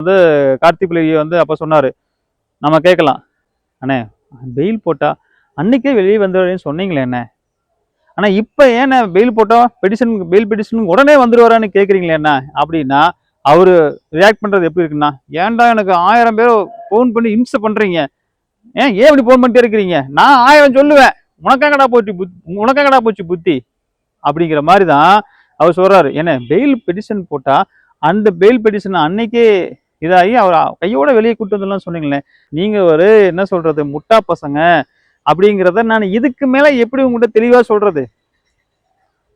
வந்து கார்த்தி பிள்ளை வந்து அப்போ சொன்னார். நம்ம கேட்கலாம். அண்ணே பெயில் போட்டால் அன்னைக்கே வெளியே வந்துடுறேன்னு சொன்னீங்களே என்ன ஆனால் இப்போ ஏண்ணே பெயில் போட்டால் பெடிஷன் பெயில் பெடிஷன் உடனே வந்துடுவாரான்னு கேட்குறீங்களே என்ன அப்படின்னா அவர் ரியாக்ட் பண்ணுறது எப்படி இருக்குன்னா ஏன்டா எனக்கு ஆயிரம் பேர் ஃபோன் பண்ணி இம்சை பண்ணுறீங்க ஏன் ஏன் இப்படி ஃபோன் பண்ணிட்டே இருக்கிறீங்க? நான் ஆயிரம் சொல்லுவேன். உனக்காங்கடா போச்சு புத் உனக்காங்கடா போச்சு புத்தி? அப்படிங்கிற மாதிரி தான் அவர் சொல்கிறாரு என்ன பெயில் பெடிஷன் போட்டால் அந்த பெயில் பெடிஷன் அன்னைக்கே இதாகி அவர் கையோட வெளியே கூட்டு வந்துடலாம் சொன்னீங்களே. நீங்க ஒரு என்ன சொல்றது முட்டா பசங்க அப்படிங்கிறத நான் இதுக்கு மேல எப்படி உங்கள்கிட்ட தெளிவா சொல்றது?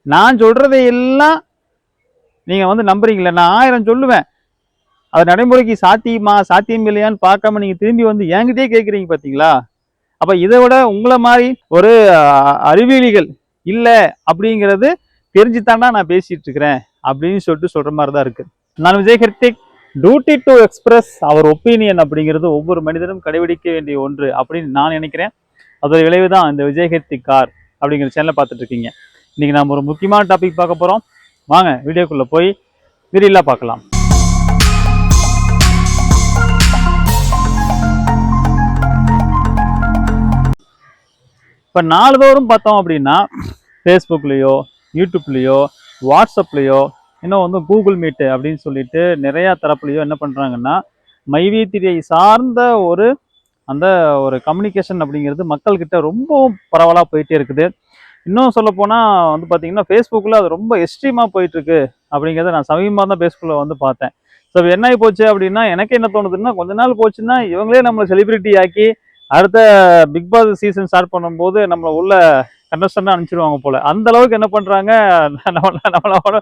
நான் சொல்றதை எல்லாம் நீங்க வந்து நம்புறீங்களே நான் ஆயிரம் சொல்லுவேன். அது நடைமுறைக்கு சாத்தியமா சாத்தியம் இல்லையான்னு பார்க்காம நீங்க திரும்பி வந்து என்கிட்டயே கேட்குறீங்க பார்த்தீங்களா அப்ப இதை விட உங்களை மாதிரி ஒரு அறிவியலிகள் இல்லை அப்படிங்கிறது தெரிஞ்சுத்தாண்டா நான் பேசிட்டு இருக்கிறேன் அப்படின்னு சொல்லிட்டு சொல்ற மாதிரி தான் இருக்கு. நான் விஜய் ஹெர்டிக் டியூட்டி டு எக்ஸ்பிரஸ் அவர் ஒப்பீனியன் அப்படிங்கிறது ஒவ்வொரு மனிதனும் கடைபிடிக்க வேண்டிய ஒன்று அப்படின்னு நான் நினைக்கிறேன். அதோட விளைவு தான் இந்த விஜயகர்த்தி கார் அப்படிங்கிற சேனலை பார்த்துட்டு இருக்கீங்க. இன்னைக்கு நம்ம ஒரு முக்கியமான டாபிக் பார்க்க போகிறோம் வாங்க வீடியோக்குள்ளே போய் விரிலா பார்க்கலாம். இப்போ நாள்தோறும் பார்த்தோம் அப்படின்னா ஃபேஸ்புக்லேயோ யூடியூப்லேயோ வாட்ஸ்அப்லேயோ இன்னும் வந்து கூகுள் மீட்டு அப்படின்னு சொல்லிட்டு நிறையா தரப்புலையோ என்ன பண்ணுறாங்கன்னா மைவீத்திரியை சார்ந்த ஒரு அந்த ஒரு கம்யூனிகேஷன் அப்படிங்கிறது மக்கள்கிட்ட ரொம்பவும் பரவலாக போயிட்டே இருக்குது. இன்னும் சொல்லப்போனால் வந்து பார்த்தீங்கன்னா ஃபேஸ்புக்கில் அது ரொம்ப எக்ஸ்ட்ரீமாக போயிட்டுருக்கு அப்படிங்கிறத நான் சமீபமாக தான் ஃபேஸ்புக்கில் வந்து பார்த்தேன். ஸோ என்ன ஆகி போச்சு அப்படின்னா எனக்கு என்ன தோணுதுன்னா கொஞ்ச நாள் போச்சுன்னா இவங்களே நம்மளை செலிப்ரிட்டி ஆக்கி அடுத்த பிக் பாஸ் சீசன் ஸ்டார்ட் பண்ணும்போது நம்மளை உள்ள கண்டஸ்டண்டாக அனுப்பிச்சிடுவாங்க போல. அந்த அளவுக்கு என்ன பண்ணுறாங்க நம்மளை நம்மளோட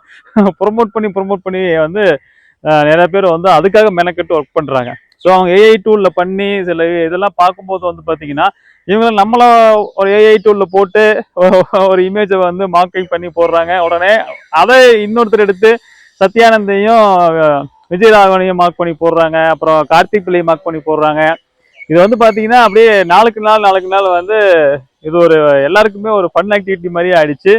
ப்ரொமோட் பண்ணி ப்ரொமோட் பண்ணி வந்து நிறைய பேர் வந்து அதுக்காக மெனக்கெட்டு ஒர்க் பண்ணுறாங்க ஸோ அவங்க ஏஐ டூலில் பண்ணி சில இதெல்லாம் பார்க்கும்போது வந்து பார்த்தீங்கன்னா இவங்க நம்மள ஒரு ஏஐ டூலில் போட்டு ஒரு இமேஜை வந்து மார்க்கிங் பண்ணி போடுறாங்க. உடனே அதை இன்னொருத்தர் எடுத்து சத்யானந்தையும் விஜயராகவனையும் மார்க் பண்ணி போடுறாங்க. அப்புறம் கார்த்திக் பிள்ளையும் மார்க் பண்ணி போடுறாங்க. இது வந்து பார்த்தீங்கன்னா அப்படியே நாளுக்கு நாள் நாளுக்கு நாள் வந்து இது ஒரு எல்லாருக்குமே ஒரு ஃபன் ஆக்டிவிட்டி மாதிரியே ஆயிடுச்சு.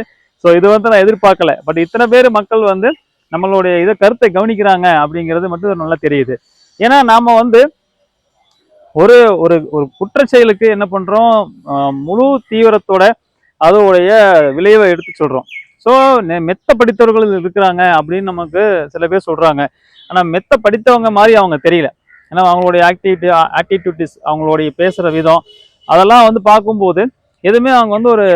ஸோ இது வந்து நான் எதிர்பார்க்கல. பட் இத்தனை பேர் மக்கள் வந்து நம்மளுடைய இதை கருத்தை கவனிக்கிறாங்க அப்படிங்கிறது மட்டும் நல்லா தெரியுது. ஏன்னா நாம் வந்து ஒரு ஒரு ஒரு குற்ற செயலுக்கு என்ன பண்ணுறோம் முழு தீவிரத்தோட அதோடைய விளைவை எடுத்து சொல்கிறோம் ஸோ மெத்த படித்தவர்கள் இருக்கிறாங்க அப்படின்னு நமக்கு சில பேர் சொல்கிறாங்க ஆனால் மெத்த படித்தவங்க மாதிரி அவங்க தெரியல. ஏன்னா அவங்களுடைய ஆக்டிவிட்டி ஆட்டிடியூட்டிஸ் அவங்களுடைய பேசுகிற விதம் அதெல்லாம் வந்து பார்க்கும்போது எதுவுமே அவங்க வந்து ஒரு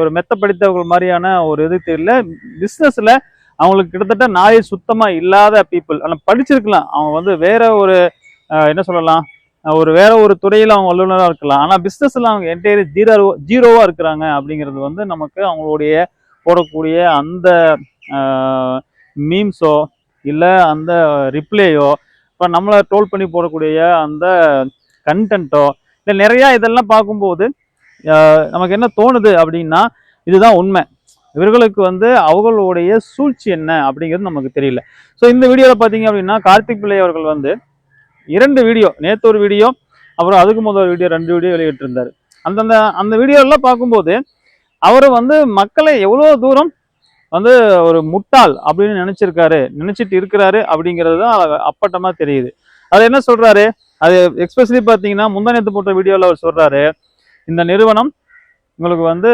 ஒரு மெத்த படித்தவர்கள் மாதிரியான ஒரு இது தெரியல பிஸ்னஸில் அவங்களுக்கு கிட்டத்தட்ட நாயை சுத்தமாக இல்லாத பீப்புள் ஆனால் படிச்சிருக்கலாம். அவங்க வந்து வேற ஒரு என்ன சொல்லலாம்? ஒரு வேற ஒரு துறையில் அவங்க வல்லுநராக இருக்கலாம். ஆனால் பிஸ்னஸில் அவங்க என்டையர் ஜீரோ ஜீரோவாக இருக்கிறாங்க அப்படிங்கிறது வந்து நமக்கு அவங்களுடைய போடக்கூடிய அந்த மீம்ஸோ இல்லை அந்த ரிப்ளேயோ இப்போ நம்மளை ட்ரோல் பண்ணி போடக்கூடிய அந்த கண்டென்ட்டோ இல்லை நிறையா இதெல்லாம் பார்க்கும்போது நமக்கு என்ன தோணுது அப்படின்னா இதுதான் உண்மை. இவர்களுக்கு வந்து அவர்களுடைய சூழ்ச்சி என்ன அப்படிங்கிறது நமக்கு தெரியல. ஸோ இந்த வீடியோவில் பார்த்தீங்க அப்படின்னா கார்த்திக் பிள்ளை அவர்கள் வந்து இரண்டு வீடியோ நேற்று ஒரு வீடியோ அப்புறம் அதுக்கு முதல் ஒரு வீடியோ ரெண்டு வீடியோ வெளியிட்டிருந்தார். அந்தந்த அந்த வீடியோலாம் பார்க்கும்போது அவர் வந்து மக்களை எவ்வளோ தூரம் வந்து ஒரு முட்டாள் அப்படின்னு நினச்சிருக்காரு நினச்சிட்டு இருக்கிறாரு அப்படிங்கிறது தான் அப்பட்டமாக தெரியுது. அது என்ன சொல்கிறாரு அது எக்ஸ்பெஷலி பார்த்தீங்கன்னா முந்தானத்து போட்ட வீடியோவில் அவர் சொல்கிறாரு இந்த நிறுவனம் உங்களுக்கு வந்து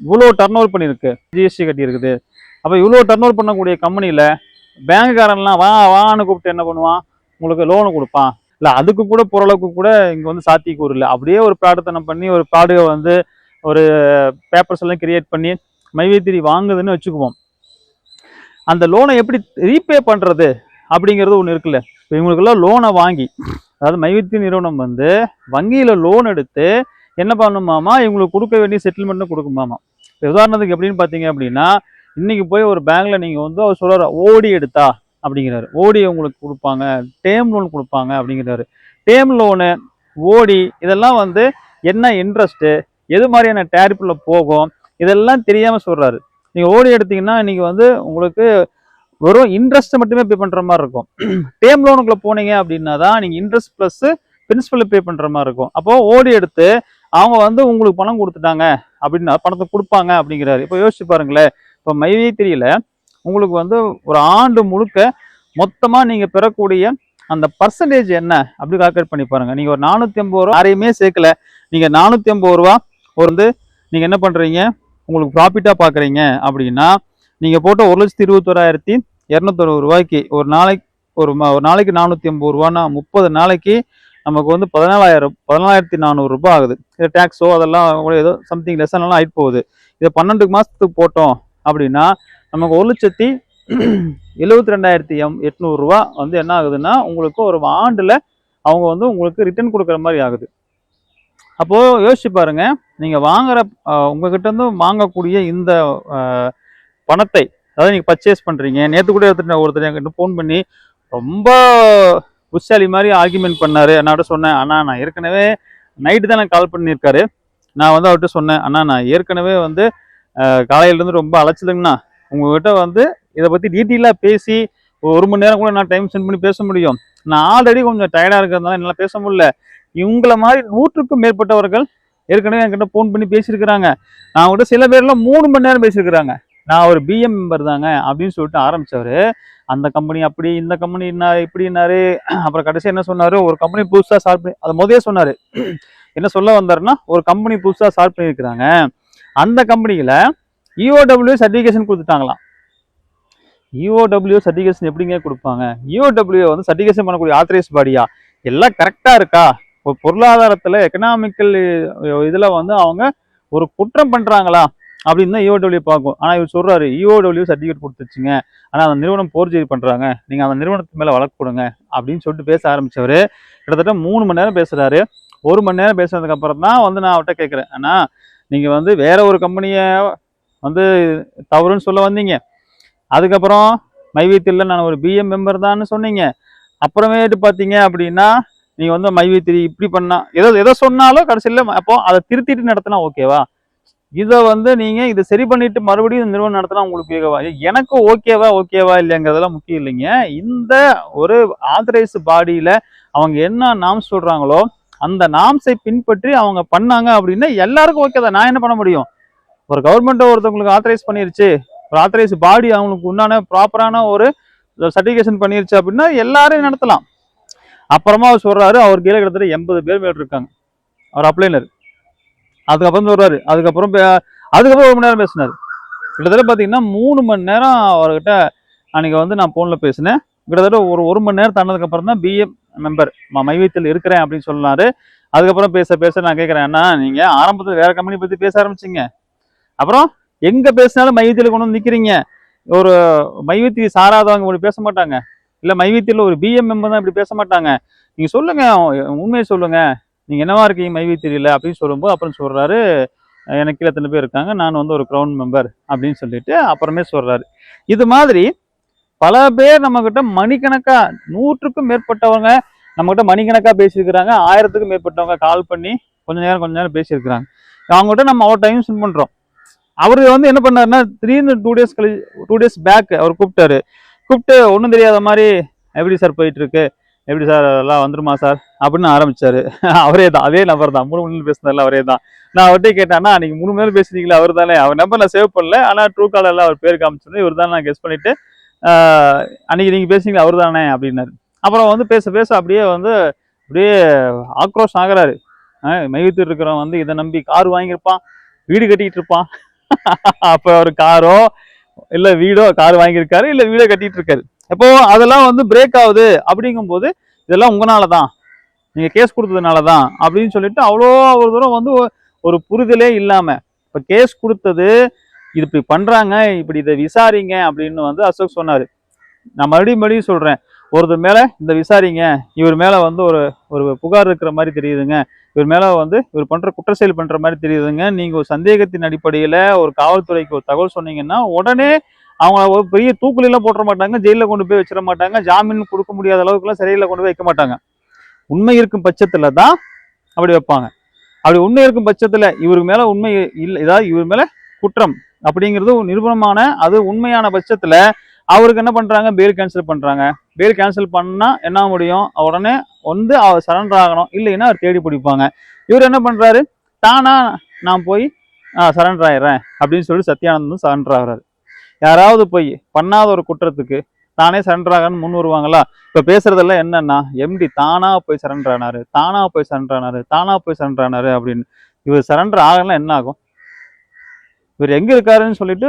இவ்வளோ டர்ன் ஓவர் பண்ணியிருக்கு ஜிஎஸ்டி கட்டியிருக்குது. அப்போ இவ்வளோ டர்ன் ஓவர் பண்ணக்கூடிய கம்பெனியில் பேங்குக்காரன்லாம் வா வான்னு கூப்பிட்டு என்ன பண்ணுவான்? உங்களுக்கு லோனு கொடுப்பான். இல்லை அதுக்கு கூட பொருளுக்கு கூட இங்கே வந்து சாத்தியக்கூறு இல்லை அப்படியே ஒரு பிரார்த்தனை பண்ணி ஒரு ப்ராடுகை வந்து ஒரு பேப்பர்ஸ் எல்லாம் கிரியேட் பண்ணி மைவேத்திரி வாங்குதுன்னு வச்சுக்குவோம். அந்த லோனை எப்படி ரீபே பண்ணுறது அப்படிங்கிறது ஒன்று இருக்குல்ல. இப்போ இவங்களுக்கெல்லாம் லோனை வாங்கி அதாவது மைவித்தி நிறுவனம் வந்து வங்கியில் லோன் எடுத்து என்ன பண்ணுமாமா இவங்களுக்கு கொடுக்க வேண்டிய செட்டில்மெண்ட்டும் கொடுக்குமாமா இப்போ உதாரணத்துக்கு எப்படின்னு பார்த்தீங்க அப்படின்னா இன்றைக்கி போய் ஒரு பேங்க்கில் நீங்கள் வந்து அவர் சொல்கிறார் ஓடி எடுத்தா அப்படிங்கிறாரு. ஓடி உங்களுக்கு கொடுப்பாங்க டேம் லோன் கொடுப்பாங்க அப்படிங்கிறாரு. டேம் லோனு ஓடி இதெல்லாம் வந்து என்ன இன்ட்ரெஸ்ட்டு எது மாதிரியான டேரிப்பில் போகும் இதெல்லாம் தெரியாமல் சொல்கிறாரு நீங்கள் ஓடி எடுத்தீங்கன்னா இன்றைக்கி வந்து உங்களுக்கு வெறும் இன்ட்ரெஸ்ட் மட்டுமே பே பண்ணுற மாதிரி இருக்கும். டேம் லோனுக்குள்ள போனீங்க அப்படின்னா தான் நீங்கள் இன்ட்ரெஸ்ட் ப்ளஸ் பிரின்சிபல் பே பண்ணுற மாதிரி இருக்கும். அப்போ ஓடி எடுத்து அவங்க வந்து உங்களுக்கு பணம் கொடுத்துட்டாங்க அப்படின்னா பணத்தை கொடுப்பாங்க அப்படிங்கிறாரு. இப்போ யோசிச்சு பாருங்களேன். இப்போ மைவே தெரியல. உங்களுக்கு வந்து ஒரு ஆண்டு முழுக்க மொத்தமாக நீங்கள் பெறக்கூடிய அந்த பர்சன்டேஜ் என்ன அப்படி கால்குலேட் பண்ணி பாருங்கள் நீங்கள் ஒரு நானூற்றி ஐம்பது ரூபா யாரையுமே சேர்க்கல. நீங்கள் நானூற்றி ஐம்பது ரூபா ஒரு வந்து நீங்கள் என்ன பண்ணுறீங்க உங்களுக்கு ப்ராஃபிட்டாக பார்க்குறீங்க அப்படின்னா நீங்கள் போட்ட ஒரு லட்சத்தி இருபத்தோராயிரத்தி இரநூத்தறுபது ரூபாய்க்கு ஒரு நாளைக்கு ஒரு ஒரு நாளைக்கு நானூற்றி ஐம்பது ரூபான்னா முப்பது நாளைக்கு நமக்கு வந்து பதினாலாயிரம் பதினாலாயிரத்தி நானூறு ரூபாய் ஆகுது. இது டேக்ஸோ அதெல்லாம் கூட ஏதோ சம்திங் லெசன்லாம் ஆகிட்டு போகுது. இதை பன்னெண்டு மாதத்துக்கு போட்டோம் அப்படின்னா நமக்கு ஒரு லட்சத்தி எழுபத்தி ரெண்டாயிரத்தி எம் எட்நூறுரூவா வந்து என்ன ஆகுதுன்னா உங்களுக்கு ஒரு ஆண்டில் அவங்க வந்து உங்களுக்கு ரிட்டர்ன் கொடுக்குற மாதிரி ஆகுது. அப்போது யோசிச்சு பாருங்கள் நீங்கள் வாங்குகிற அஹ், உங்ககிட்ட இருந்து வாங்கக்கூடிய இந்த பணத்தை அதாவது நீங்கள் பர்ச்சேஸ் பண்ணுறீங்க நேற்று கூட எடுத்துகிட்டு ஒருத்தர் என்கிட்ட ஃபோன் பண்ணி ரொம்ப புஷாலி மாதிரி ஆர்குமெண்ட் பண்ணார். என்னோட சொன்னேன் அண்ணா நான் ஏற்கனவே நைட்டு தான் நான் கால் பண்ணியிருக்காரு. நான் வந்து அவர்கிட்ட சொன்னேன் அண்ணா நான் ஏற்கனவே வந்து காலையிலேருந்து ரொம்ப அலைச்சதுங்கண்ணா உங்ககிட்ட வந்து இதை பற்றி டீட்டெயிலாக பேசி ஒரு மணி நேரம் கூட நான் டைம் ஸ்பெண்ட் பண்ணி பேச முடியும். நான் ஆல்ரெடி கொஞ்சம் டயர்டாக இருக்கிறதுனால என்னால் பேச முடியல. இவங்கள மாதிரி நூற்றுக்கும் மேற்பட்டவர்கள் ஏற்கனவே என்கிட்ட ஃபோன் பண்ணி பேசியிருக்கிறாங்க. நான் கூட சில பேர்லாம் மூணு மணி நேரம் பேசியிருக்கிறாங்க. நான் ஒரு பிஎம் மெம்பர் தாங்க அப்படின்னு சொல்லிட்டு ஆரம்பித்தவர் அந்த கம்பெனி அப்படி இந்த கம்பெனி என்ன இப்படின்னாரு அப்புறம் கடைசி என்ன சொன்னார்? ஒரு கம்பெனி புதுசாக ஸ்டார்ட் பண்ணி அதை முதலே சொன்னார். என்ன சொல்ல வந்தாருன்னா ஒரு கம்பெனி புதுசாக ஸ்டார்ட் பண்ணியிருக்கிறாங்க. அந்த கம்பெனியில் இஓடபிள்யூ சர்டிஃபிகேஷன் கொடுத்துட்டாங்களாம். இஓடபிள்யூ சர்டிஃபிகேஷன் எப்படிங்க கொடுப்பாங்க? இஓடபிள்யூ வந்து சர்டிஃபிகேஷன் பண்ணக்கூடிய ஆத்தரைஸ் பாடியா எல்லாம் கரெக்டாக இருக்கா? ஒரு பொருளாதாரத்தில் எக்கனாமிக்கல் இதில் வந்து அவங்க ஒரு குற்றம் பண்ணுறாங்களா அப்படின்னு தான் இஓடபிள்யூ பார்க்கும். ஆனால் இவர் சொல்கிறாரு இஓடபிள்யூ சர்டிஃபிகேட் கொடுத்துச்சுங்க ஆனால் அந்த நிறுவனம் போர்ஜரி பண்ணுறாங்க நீங்கள் அந்த நிறுவனத்து மேலே வழக்கு கொடுங்க அப்படின்னு சொல்லிட்டு பேச ஆரம்பித்தவர் கிட்டத்தட்ட மூணு மணி நேரம் பேசுகிறாரு ஒரு மணி நேரம் பேசுனதுக்கப்புறம் தான் வந்து நான் அவர்கிட்ட கேட்குறேன் ஆனால் நீங்கள் வந்து வேற ஒரு கம்பெனியை வந்து தவறுன்னு சொல்ல வந்தீங்க. அதுக்கப்புறம் மைவீத்தில் நான் ஒரு பிஎம் மெம்பர் தான்னு சொன்னீங்க. அப்புறமேட்டு பார்த்தீங்க அப்படின்னா நீங்கள் வந்து மைவீத்திரி இப்படி பண்ணா எதோ எதை சொன்னாலும் கடைசியில் அப்போ அதை திருத்திட்டு நடத்தினா ஓகேவா இதை வந்து நீங்கள் இதை சரி பண்ணிட்டு மறுபடியும் இந்த நிறுவனம் நடத்தினா உங்களுக்கு ஓகேவா எனக்கு ஓகேவா ஓகேவா இல்லைங்கிறதெல்லாம் முக்கியம் இல்லைங்க. இந்த ஒரு ஆத்தரைஸ் பாடியில் அவங்க என்ன நாம்ஸ் சொல்கிறாங்களோ அந்த நாம்ஸை பின்பற்றி அவங்க பண்ணாங்க அப்படின்னா எல்லாருக்கும் ஓகே தான். நான் என்ன பண்ண முடியும்? ஒரு கவர்மெண்ட்டை ஒருத்தவங்களுக்கு ஆத்தரைஸ் பண்ணிருச்சு. ஒரு ஆத்தரைஸ் பாடி அவங்களுக்கு உண்டான ப்ராப்பரான ஒரு சர்டிஃபிகேஷன் பண்ணிருச்சு அப்படின்னா எல்லாரையும் நடத்தலாம். அப்புறமா அவர் சொல்கிறாரு அவர் கீழே கிட்டத்தட்ட எண்பது பேர் மேல் இருக்காங்க. அவர் அப்ளைனர் அதுக்கப்புறம் சொல்றாரு. அதுக்கப்புறம் பே- அதுக்கப்புறம் ஒரு மணி நேரம் பேசினார். கிட்டத்தட்ட பார்த்தீங்கன்னா மூணு மணி நேரம் அவர்கிட்ட அன்னைக்கு வந்து நான் ஃபோனில் பேசினேன். கிட்டத்தட்ட ஒரு ஒரு மணி நேரம் தாண்டதுக்கு அப்புறம் தான் பிஎம் மெம்பர் மைவீத்தில் இருக்கிறேன் அப்படின்னு சொன்னாரு. அதுக்கப்புறம் பேச பேச நான் கேட்குறேன் அண்ணா நீங்கள் ஆரம்பத்தில் வேற கம்பெனி பற்றி பேச ஆரம்பிச்சிங்க. அப்புறம் எங்கே பேசினாலும் மைவீத்தில் கொண்டு வந்து நிற்கிறீங்க ஒரு மைவீத்தி சாராதவங்க இப்படி பேச மாட்டாங்க. இல்லை மைவீத்தியில் ஒரு பிஎம் மெம்பர் தான் இப்படி பேச மாட்டாங்க. நீங்கள் சொல்லுங்கள் உண்மையை சொல்லுங்கள் நீங்கள் என்னவா இருக்கீங்க? மைவீத்தியில் அப்படின்னு சொல்லும்போது அப்புறம் சொல்கிறாரு எனக்கு கீழே எத்தனை பேர் இருக்காங்க நான் வந்து ஒரு க்ரௌண்ட் மெம்பர் அப்படின்னு சொல்லிட்டு அப்புறமே சொல்கிறாரு இது மாதிரி பல பேர் நம்மக்கிட்ட மணிக்கணக்காக நூற்றுக்கும் மேற்பட்டவங்க நம்மகிட்ட மணிக்கணக்காக பேசியிருக்கிறாங்க ஆயிரத்துக்கும் மேற்பட்டவங்க கால் பண்ணி கொஞ்ச நேரம் கொஞ்ச நேரம் பேசியிருக்கிறாங்க. அவங்ககிட்ட நம்ம அவ்வளோ டைம் ஸ்பெண்ட் பண்ணுறோம் அவர் வந்து என்ன பண்ணாருன்னா திடீர்னு டூ டேஸ் கழி டூ டேஸ் பேக் அவர் கூப்பிட்டாரு. கூப்பிட்டு ஒன்றும் தெரியாத மாதிரி எப்படி சார் போயிட்டுருக்கு எப்படி சார் எல்லாம் வந்துருமா சார்? அப்படின்னு ஆரம்பிச்சாரு. அவரே தான் அதே நபர் தான். மூணு மணி பேசினதில்ல அவரே தான். நான் அவர்கிட்ட கேட்டேன்னா அன்றைக்கி மூணு மணி நேரம் பேசுனீங்களா அவர் தானே. அவர் நம்பர் நான் சேவ் பண்ணல. ஆனால் ட்ரூ காலர்ல அவர் பேர் காமிச்சிருந்தேன் இவர் தான் நான் கெஸ் பண்ணிட்டு அன்னைக்கு நீங்கள் பேசுனீங்க அவர் தானே? அப்படின்னாரு. அப்புறம் வந்து பேச பேச அப்படியே வந்து அப்படியே ஆக்ரோஷம் ஆகுறாரு. மையத்தில் இருக்கிறவன் வந்து இதை நம்பி கார் வாங்கியிருப்பான் வீடு கட்டிக்கிட்டு இருப்பான். அப்போ அவர் காரோ இல்லை வீடோ கார் வாங்கியிருக்காரு இல்லை வீடோ கட்டிகிட்டு இருக்காரு. அப்போ அதெல்லாம் வந்து பிரேக் ஆகுது அப்படிங்கும்போது இதெல்லாம் உங்களால தான் நீங்கள் கேஸ் கொடுத்ததுனால தான் அப்படின்னு சொல்லிட்டு அவ்வளோ ஒரு தூரம் வந்து ஒரு புரிதலே இல்லாமல் இப்போ கேஸ் கொடுத்தது இது இப்படி பண்ணுறாங்க இப்படி இதை விசாரிங்க அப்படின்னு வந்து அசோக் சொன்னார். நான் மறுபடியும் மறுபடியும் சொல்கிறேன் ஒருத்தர் மேலே இந்த விசாரிங்க இவர் மேலே வந்து ஒரு ஒரு புகார் இருக்கிற மாதிரி தெரியுதுங்க. இவர் மேலே வந்து இவர் பண்ணுற குற்ற செயல் மாதிரி தெரியுதுங்க. நீங்கள் ஒரு சந்தேகத்தின் அடிப்படையில் ஒரு காவல்துறைக்கு ஒரு தகவல் சொன்னீங்கன்னா உடனே அவங்க ஒரு பெரிய தூக்குலாம் போட்டுற மாட்டாங்க ஜெயிலில் கொண்டு போய் வச்சிட மாட்டாங்க ஜாமீன் கொடுக்க முடியாத அளவுக்குலாம் சிறையில் கொண்டு போய் வைக்க மாட்டாங்க. உண்மை இருக்கும் பட்சத்தில் தான் அப்படி வைப்பாங்க. அப்படி உண்மை இருக்கும் பட்சத்தில் இவருக்கு மேலே உண்மை இல்லை ஏதாவது இவர் மேலே குற்றம் அப்படிங்கிறது ஒரு நிரூபணமான அது உண்மையான பட்சத்தில் அவருக்கு என்ன பண்ணுறாங்க பெயில் கேன்சல் பண்ணுறாங்க பெயில் கேன்சல் பண்ணால் என்ன முடியும்? உடனே வந்து அவர் சரண்டர் ஆகணும். இல்லைன்னா அவர் தேடி பிடிப்பாங்க. இவர் என்ன பண்ணுறாரு தானா நான் போய் சரண்டர் ஆயிடுறேன் அப்படின்னு சொல்லி சத்யானந்தம் சரண்டர் ஆகிறாரு. யாராவது போய் பண்ணாத ஒரு குற்றத்துக்கு தானே சரண்டர் ஆகன்னு முன் வருவாங்களா? இப்போ பேசுறதெல்லாம் என்னன்னா எம்டி தானா போய் சரண்டர் ஆனாரு தானா போய் சரண்டர் ஆனாரு தானா போய் சரண்டர் ஆனாரு அப்படின்னு. இவர் சரண்டர் ஆகலாம் என்ன ஆகும்? இவர் எங்க இருக்காருன்னு சொல்லிட்டு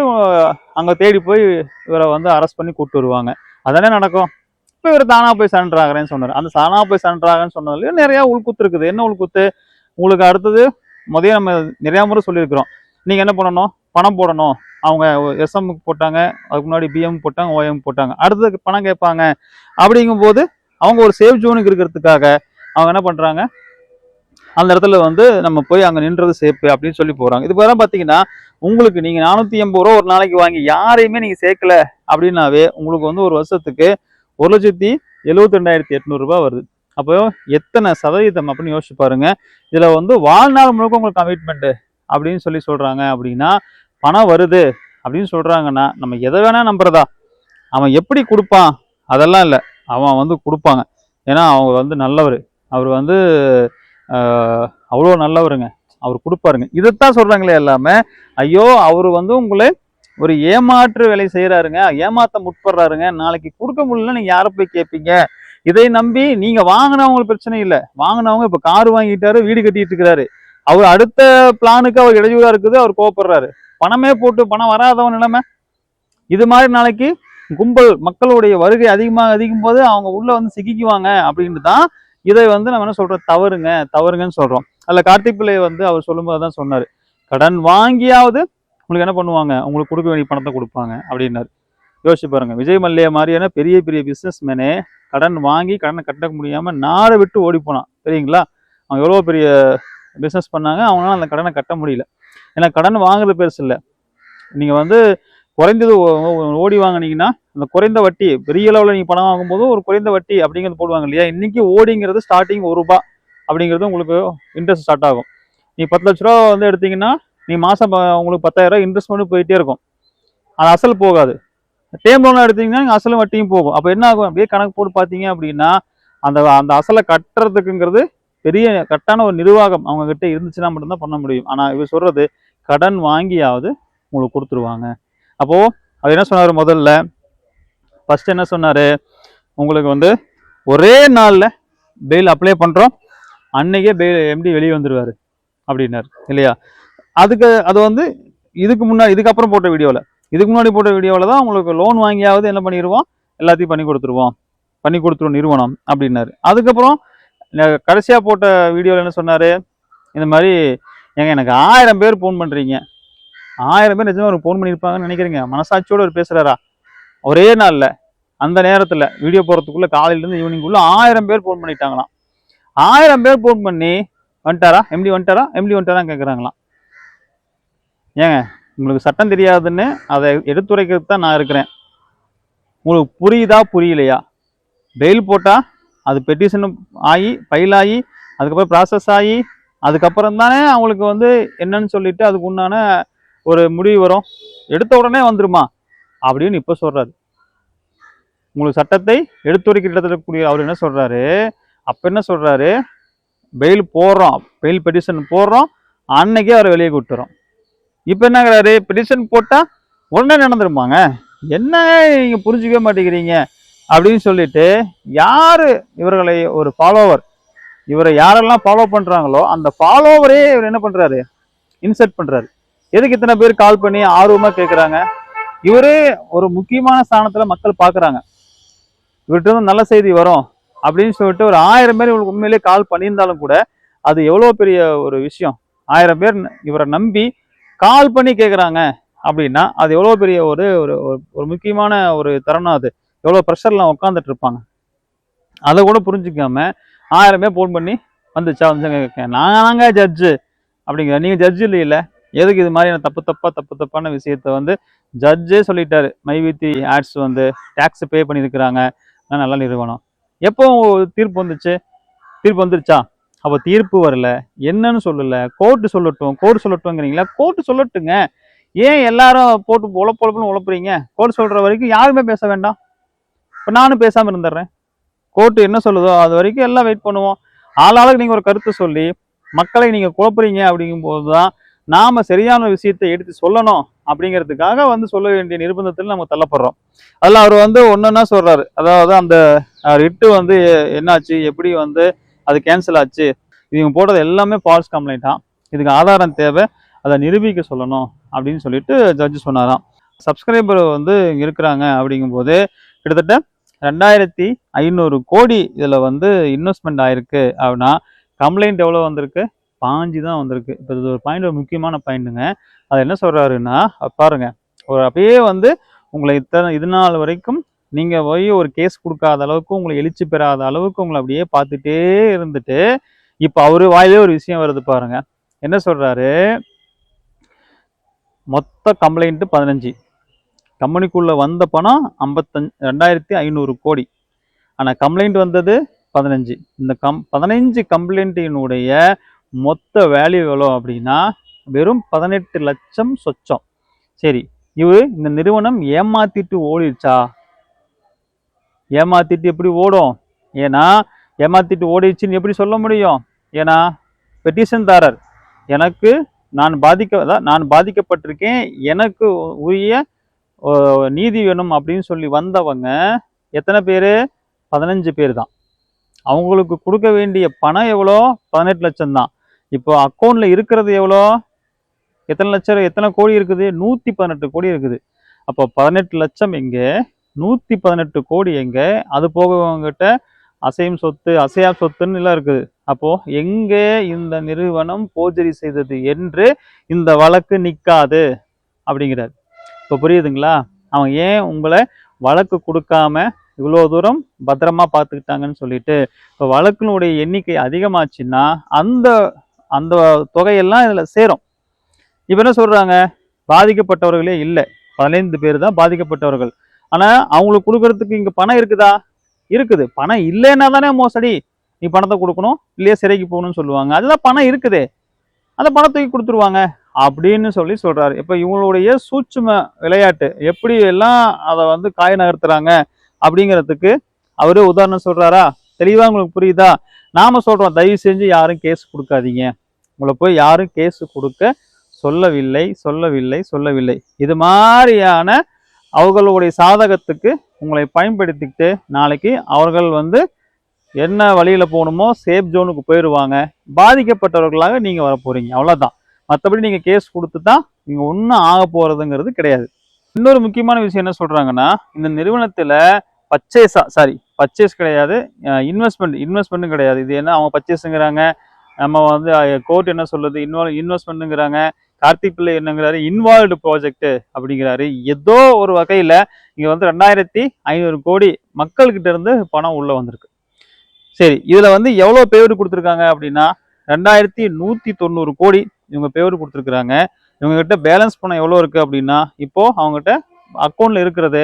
அங்கே தேடி போய் இவரை வந்து அரெஸ்ட் பண்ணி கூப்பிட்டு வருவாங்க. அதானே நடக்கும்? இப்போ இவர் தானா போய் சரண்டர் ஆகிறேன்னு சொன்னார். அந்த தானா போய் சரண்டர் ஆகிறேன்னு சொன்னதுல நிறைய உள்குத்து இருக்குது. என்ன உள்குத்து? உங்களுக்கு அடுத்தது முதல்ல நம்ம நிறையா முறை சொல்லியிருக்கிறோம். நீங்கள் என்ன பண்ணணும்? பணம் போடணும். அவங்க எஸ்எம்முக்கு போட்டாங்க அதுக்கு முன்னாடி பிஎம் போட்டாங்க ஓஎம் போட்டாங்க. அடுத்தது பணம் கேட்பாங்க. அப்படிங்கும்போது அவங்க ஒரு சேஃப் ஜோனுக்கு இருக்கிறதுக்காக அவங்க என்ன பண்ணுறாங்க அந்த இடத்துல வந்து நம்ம போய் அங்கே நின்றது சேஃப் அப்படின்னு சொல்லி போகிறாங்க இது தான் பார்த்தீங்கன்னா உங்களுக்கு நீங்கள் நானூற்றி எண்பது ரூபா ஒரு நாளைக்கு வாங்கி யாரையுமே நீங்கள் சேர்க்கல அப்படின்னாவே உங்களுக்கு வந்து ஒரு வருஷத்துக்கு ஒரு லட்சத்தி எழுபத்தி ரெண்டாயிரத்தி எட்நூறுரூபா வருது. அப்போ எத்தனை சதவீதம் அப்படின்னு யோசிச்சு பாருங்க. இதில் வந்து வாழ்நாள் முழுக்க உங்களுக்கு கமிட்மெண்ட்டு அப்படின்னு சொல்லி சொல்கிறாங்க அப்படின்னா பணம் வருது அப்படின்னு சொல்கிறாங்கன்னா நம்ம எதை வேணால் நம்புறதா? அவன் எப்படி கொடுப்பான்? அதெல்லாம் இல்லை. அவன் வந்து கொடுப்பாங்க. ஏன்னா அவங்க வந்து நல்லவர். அவர் வந்து அவ்வளோ நல்லவருங்க. அவர் கொடுப்பாருங்க. இதைத்தான் சொல்கிறாங்களே எல்லாமே. ஐயோ அவர் வந்து உங்களை ஒரு ஏமாற்று வேலை செய்கிறாருங்க ஏமாத்த முற்படுறாருங்க. நாளைக்கு கொடுக்க முடியல நீங்கள் யாரை போய் கேட்பீங்க இதை நம்பி நீங்கள் வாங்கினவங்களுக்கு பிரச்சனை இல்லை. வாங்கினவங்க இப்போ கார் வாங்கிட்டாரு வீடு கட்டிட்டு இருக்கிறாரு. அவர் அடுத்த பிளானுக்கு அவர் இடையூறா இருக்குது அவர் கோவப்படுறாரு. பணமே போட்டு பணம் வராதவன் நிலைமை. இது மாதிரி நாளைக்கு கும்பல் மக்களுடைய வருகை அதிகமாக அதிகம் போது அவங்க உள்ள வந்து சிக்கிக்குவாங்க அப்படின்ட்டு தான் இதை வந்து நம்ம என்ன சொல்றோம்? தவறுங்க தவறுங்கன்னு சொல்றோம். அதில் கார்த்திக் பிள்ளை வந்து அவர் சொல்லும்போது தான் சொன்னார். கடன் வாங்கியாவது உங்களுக்கு என்ன பண்ணுவாங்க? உங்களுக்கு கொடுக்க வேண்டிய பணத்தை கொடுப்பாங்க அப்படின்னாரு. யோசிச்சு பாருங்க. விஜய் மல்லையா மாதிரியான பெரிய பெரிய பிஸ்னஸ் மேனே கடன் வாங்கி கடனை கட்ட முடியாம நாடை விட்டு ஓடி போனான். சரிங்களா அவங்க எவ்வளோ பெரிய பிஸ்னஸ் பண்ணாங்க அவங்களால அந்த கடனை கட்ட முடியல. ஏன்னா கடன் வாங்குறது பெருசு இல்லை நீங்கள் வந்து குறைந்தது ஓ- ஓ- ஓடி வாங்குனீங்கன்னா அந்த குறைந்த வட்டி பெரிய அளவில் நீங்கள் பணம் வாங்கும்போது ஒரு குறைந்த வட்டி அப்படிங்கிறது போடுவாங்க இல்லையா? இன்றைக்கி ஓடிங்கிறது ஸ்டார்டிங் ஒரு ரூபா அப்படிங்கிறது உங்களுக்கு இன்ட்ரெஸ்ட் ஸ்டார்ட் ஆகும். நீ பத்து லட்ச ரூபா வந்து எடுத்தீங்கன்னா நீ மாதம் உங்களுக்கு பத்தாயிரம் ரூபாய் இன்ட்ரெஸ்ட் பண்ணி போயிட்டே இருக்கும். அது அசல் போகாது. டேம் லோன் எடுத்தீங்கன்னா நீங்கள் அசலும் வட்டியும் போகும். அப்போ என்ன ஆகும்? அப்படியே கணக்கு போட்டு பார்த்தீங்க அப்படின்னா அந்த அந்த அசலை கட்டுறதுக்குங்கிறது பெரிய கரெக்டான ஒரு நிர்வாகம் அவங்கக்கிட்ட இருந்துச்சுன்னா மட்டும்தான் பண்ண முடியும். ஆனால் இவர் சொல்கிறது கடன் வாங்கியாவது உங்களுக்கு கொடுத்துருவாங்க. அப்போது அது என்ன சொன்னார் முதல்ல? ஃபஸ்ட் என்ன சொன்னார்? உங்களுக்கு வந்து ஒரே நாளில் பெயில் அப்ளை பண்ணுறோம் அன்னைக்கே பெயில் எம்டி வெளியே வந்துடுவார் அப்படின்னார் இல்லையா? அதுக்கு அது வந்து இதுக்கு முன்னாடி இதுக்கப்புறம் போட்ட வீடியோவில் இதுக்கு முன்னாடி போட்ட வீடியோவில் தான் உங்களுக்கு லோன் வாங்கியாவது என்ன பண்ணிடுவோம் எல்லாத்தையும் பண்ணி கொடுத்துருவோம். பண்ணி கொடுத்துருவோம் நிறுவனம் அப்படின்னாரு. அதுக்கப்புறம் கடைசியாக போட்ட வீடியோவில் என்ன சொன்னார்? இந்த மாதிரி ஏங்க எனக்கு ஆயிரம் பேர் ஃபோன் பண்ணுறீங்க ஆயிரம் பேர் நிஜமாக ஒரு ஃபோன் பண்ணியிருப்பாங்கன்னு நினைக்கிறீங்க. மனசாட்சியோடு அவர் பேசுகிறாரா ஒரே நாளில் அந்த நேரத்தில் வீடியோ போகிறதுக்குள்ளே காலையிலேருந்து ஈவினிங்குள்ளே ஆயிரம் பேர் ஃபோன் பண்ணிட்டாங்களாம். ஆயிரம் பேர் ஃபோன் பண்ணி வந்துட்டாரா? எம்டி வந்துட்டாரா? எம்டி வந்துட்டாரா கேட்குறாங்களாம் ஏங்க உங்களுக்கு சட்டம் தெரியாதுன்னு அதை எடுத்துரைக்கிறது தான் நான் இருக்கிறேன். உங்களுக்கு புரியுதா புரியலையா? பெயில் போட்டால் அது பெட்டிஷன் ஆகி ஃபைல் ஆகி அதுக்கப்புறம் ப்ராசஸ் ஆகி அதுக்கப்புறம் தானே அவங்களுக்கு வந்து என்னன்னு சொல்லிட்டு அதுக்கு உண்டான ஒரு முடிவு வரும். எடுத்த உடனே வந்துருமா? அப்படின்னு இப்போ சொல்றாரு. உங்களுக்கு சட்டத்தை எடுத்துரைக்கக்கூடிய அவர் என்ன சொல்றாரு? அப்ப என்ன சொல்றாரு? பெயில் போடுறோம். பெயில் பெட்டிஷன் போடுறோம். அன்னைக்கே அவரை வெளியே கூட்டுறோம் இப்போ என்னங்கிறாரு? பெட்டிஷன் போட்டால் உடனே நடந்துருமாங்க? என்ன நீங்கள் புரிஞ்சுக்கவே மாட்டேங்கிறீங்க? அப்படின்னு சொல்லிட்டு யார் இவர்களை ஒரு ஃபாலோவர் இவரை யாரெல்லாம் ஃபாலோ பண்ணுறாங்களோ அந்த ஃபாலோவரே இவர் என்ன பண்ணுறாரு இன்சர்ட் பண்ணுறாரு எதுக்கு இத்தனை பேர் கால் பண்ணி ஆர்வமாக கேட்குறாங்க இவரே ஒரு முக்கியமான ஸ்தானத்தில் மக்கள் பார்க்குறாங்க இவர்கிட்ட இருந்து நல்ல செய்தி வரும் அப்படின்னு சொல்லிட்டு ஒரு ஆயிரம் பேர் இவங்களுக்கு உண்மையிலேயே கால் பண்ணியிருந்தாலும் கூட அது எவ்வளோ பெரிய ஒரு விஷயம். ஆயிரம் பேர் இவரை நம்பி கால் பண்ணி கேட்குறாங்க அப்படின்னா அது எவ்வளோ பெரிய ஒரு ஒரு ஒரு- ஒரு முக்கியமான ஒரு தருணம் அது. எவ்வளோ ப்ரெஷர்லாம் உட்காந்துட்டு இருப்பாங்க. அதை கூட புரிஞ்சுக்காம ஆயிரம் பேர் ஃபோன் பண்ணி வந்துச்சா? வந்து நாங்க ஜட்ஜு அப்படிங்கிற நீங்கள் ஜட்ஜு இல்லையில. எதுக்கு இது மாதிரியான தப்பு தப்பாக தப்பு தப்பான விஷயத்த வந்து ஜட்ஜே சொல்லிட்டாரு. மைவித்தி ஆட்ஸ் வந்து டேக்ஸ் பே பண்ணியிருக்கிறாங்க நான் நல்லா நிறுவனம். எப்போ தீர்ப்பு வந்துச்சு? தீர்ப்பு வந்துருச்சா? அப்போ தீர்ப்பு வரல. என்னன்னு சொல்லலை. கோர்ட்டு சொல்லட்டும். கோர்ட் சொல்லட்டும்ங்கிறீங்களா? கோர்ட்டு சொல்லட்டுங்க. ஏன் எல்லாரும் போட்டு உழப்பு உழப்புன்னு உழப்புறீங்க? கோர்ட் சொல்கிற வரைக்கும் யாருமே பேச வேண்டாம். இப்போ நானும் பேசாமல் இருந்துடுறேன். கோர்ட்டு என்ன சொல்லுதோ அது வரைக்கும் எல்லாம் வெயிட் பண்ணுவோம். ஆளாளுக்கு நீங்கள் ஒரு கருத்து சொல்லி மக்களை நீங்கள் குழப்புறீங்க அப்படிங்கும்போது தான் நாம் சரியான விஷயத்தை எடுத்து சொல்லணும் அப்படிங்கிறதுக்காக வந்து சொல்ல வேண்டிய நிர்பந்தத்தில் நம்ம தள்ளப்படுறோம். அதில் அவர் வந்து ஒன்றுன்னா சொல்கிறாரு அதாவது அந்த ரிட்டு வந்து என்னாச்சு எப்படி வந்து அது கேன்சல் ஆச்சு இவங்க போட்டது எல்லாமே ஃபால்ஸ் கம்ப்ளைண்ட்டாக இதுக்கு ஆதாரம் தேவை அதை நிரூபிக்க சொல்லணும் அப்படின்னு சொல்லிட்டு ஜட்ஜு சொன்னாராம். சப்ஸ்கிரைபர் வந்து இருக்கிறாங்க அப்படிங்கும்போது கிட்டத்தட்ட ரெண்டாயிரத்தி ஐநூறு கோடி இதில் வந்து இன்வெஸ்ட்மெண்ட் ஆயிருக்கு அப்படின்னா கம்ப்ளைண்ட் எவ்வளோ வந்திருக்கு? பாஞ்சு தான் வந்திருக்கு. இப்போ இது ஒரு பாயிண்ட் ஒரு முக்கியமான பாயிண்ட்டுங்க அது என்ன சொல்கிறாருன்னா பாருங்க. ஒரு அப்படியே வந்து உங்களை இத்தனை இது நாள் வரைக்கும் நீங்கள் போய் ஒரு கேஸ் கொடுக்காத அளவுக்கு உங்களை எழுச்சி பெறாத அளவுக்கு உங்களை அப்படியே பார்த்துட்டே இருந்துட்டு இப்போ அவர் வாயிலே ஒரு விஷயம் வருது பாருங்க. என்ன சொல்கிறாரு மொத்த கம்ப்ளைண்ட்டு பதினஞ்சு. கம்பெனிக்குள்ளே வந்த பணம் ஐம்பத்தஞ்சு ரெண்டாயிரத்தி ஐநூறு கோடி. ஆனால் கம்ப்ளைண்ட் வந்தது பதினஞ்சு. இந்த கம் பதினஞ்சு கம்ப்ளைண்ட்டினுடைய மொத்த வேல்யூ எவ்வளோ அப்படின்னா வெறும் பதினெட்டு லட்சம் சொச்சம். சரி இது இந்த நிறுவனம் ஏமாத்திட்டு ஓடிடுச்சா? ஏமாத்திட்டு எப்படி ஓடும்? ஏன்னா ஏமாத்திட்டு ஓடிடுச்சின்னு எப்படி சொல்ல முடியும்? ஏன்னா பெட்டிஷன்தாரர் எனக்கு நான் பாதிக்க நான் பாதிக்கப்பட்டிருக்கேன். எனக்கு உரிய நீதி வேணும் அப்படின்னு சொல்லி வந்தவங்க எத்தனை பேர்? பதினஞ்சு பேர் தான் அவங்களுக்கு கொடுக்க வேண்டிய பணம் எவ்வளோ? பதினெட்டு லட்சம் தான் இப்போ அக்கௌண்ட்டில் இருக்கிறது எவ்வளோ? எத்தனை லட்சம் எத்தனை கோடி இருக்குது? நூற்றி பதினெட்டு கோடி இருக்குது. அப்போ பதினெட்டு லட்சம் எங்கே? நூற்றி பதினெட்டு கோடி எங்கே? அது போகவங்கிட்ட அசையும் சொத்து அசையா சொத்துன்னு எல்லாம் இருக்குது. அப்போது எங்கே இந்த நிறுவனம் போஜரி செய்தது என்று இந்த வழக்கு நிற்காது அப்படிங்கிறார். இப்போ புரியுதுங்களா? அவங்க ஏன் உங்களை வழக்கு கொடுக்காம இவ்வளோ தூரம் பத்திரமா பார்த்துக்கிட்டாங்கன்னு சொல்லிட்டு இப்போ வழக்கினுடைய எண்ணிக்கை அதிகமாச்சுன்னா அந்த அந்த தொகையெல்லாம் இதில் சேரும். இப்போ என்ன சொல்கிறாங்க பாதிக்கப்பட்டவர்களே இல்லை. பதினைந்து பேர் தான் பாதிக்கப்பட்டவர்கள். ஆனால் அவங்களுக்கு கொடுக்கறதுக்கு இங்கே பணம் இருக்குதா? இருக்குது. பணம் இல்லைன்னா தானே மோசடி. நீ பணத்தை கொடுக்கணும் இல்லையா சிறைக்கு போகணும்னு சொல்லுவாங்க. அதுதான் பணம் இருக்குதே. அந்த பணத்தை கொடுத்துருவாங்க. அப்படின்னு சொல்லி சொல்றாரு. இப்போ இவங்களுடைய சூட்சும விளையாட்டு எப்படி எல்லாம் அதை வந்து காய நகர்த்துறாங்க அப்படிங்கிறதுக்கு அவர் உதாரணம் சொல்றாரா? தெளிவா உங்களுக்கு புரியுதா? நாம சொல்றோம் தயவு செஞ்சு யாரும் கேஸ் கொடுக்காதீங்க. உங்களை போய் யாரும் கேஸ் கொடுக்க சொல்லவில்லை சொல்லவில்லை சொல்லவில்லை. இது மாதிரியான அவர்களுடைய சாதகத்துக்கு உங்களை பயன்படுத்திக்கிட்டு நாளைக்கு அவர்கள் வந்து என்ன வழியில் போகணுமோ சேஃப் ஜோனுக்கு போயிடுவாங்க பாதிக்கப்பட்டவர்களாக நீங்கள் வர போறீங்க அவ்வளவுதான். மற்றபடி நீங்கள் கேஸ் கொடுத்து தான் நீங்கள் ஒன்றும் ஆக போகிறதுங்கிறது கிடையாது. இன்னொரு முக்கியமான விஷயம் என்ன சொல்கிறாங்கன்னா இந்த நிறுவனத்தில் பர்ச்சேஸா சாரி பர்ச்சேஸ் கிடையாது இன்வெஸ்ட்மெண்ட் இன்வெஸ்ட்மெண்ட்டும் கிடையாது. இது என்ன அவங்க பர்ச்சேஸுங்கிறாங்க நம்ம வந்து கோர்ட் என்ன சொல்லுது? இன்வால்வ் இன்வெஸ்ட்மெண்ட்டுங்கிறாங்க கார்த்திக் பிள்ளை என்னங்கிறாரு? இன்வால்வ்டு ப்ராஜெக்ட் அப்படிங்கிறாரு. ஏதோ ஒரு வகையில் இங்கே வந்து ரெண்டாயிரத்தி ஐநூறு கோடி மக்கள்கிட்ட இருந்து பணம் உள்ளே வந்திருக்கு. சரி இதில் வந்து எவ்வளோ பேவர் கொடுத்துருக்காங்க அப்படின்னா ரெண்டாயிரத்தி நூற்றி தொண்ணூறு கோடி இவங்க பேவர் கொடுத்துருக்குறாங்க. இவங்ககிட்ட பேலன்ஸ் பணம் எவ்வளோ இருக்குது அப்படின்னா இப்போது அவங்ககிட்ட அக்கௌண்ட்டில் இருக்கிறது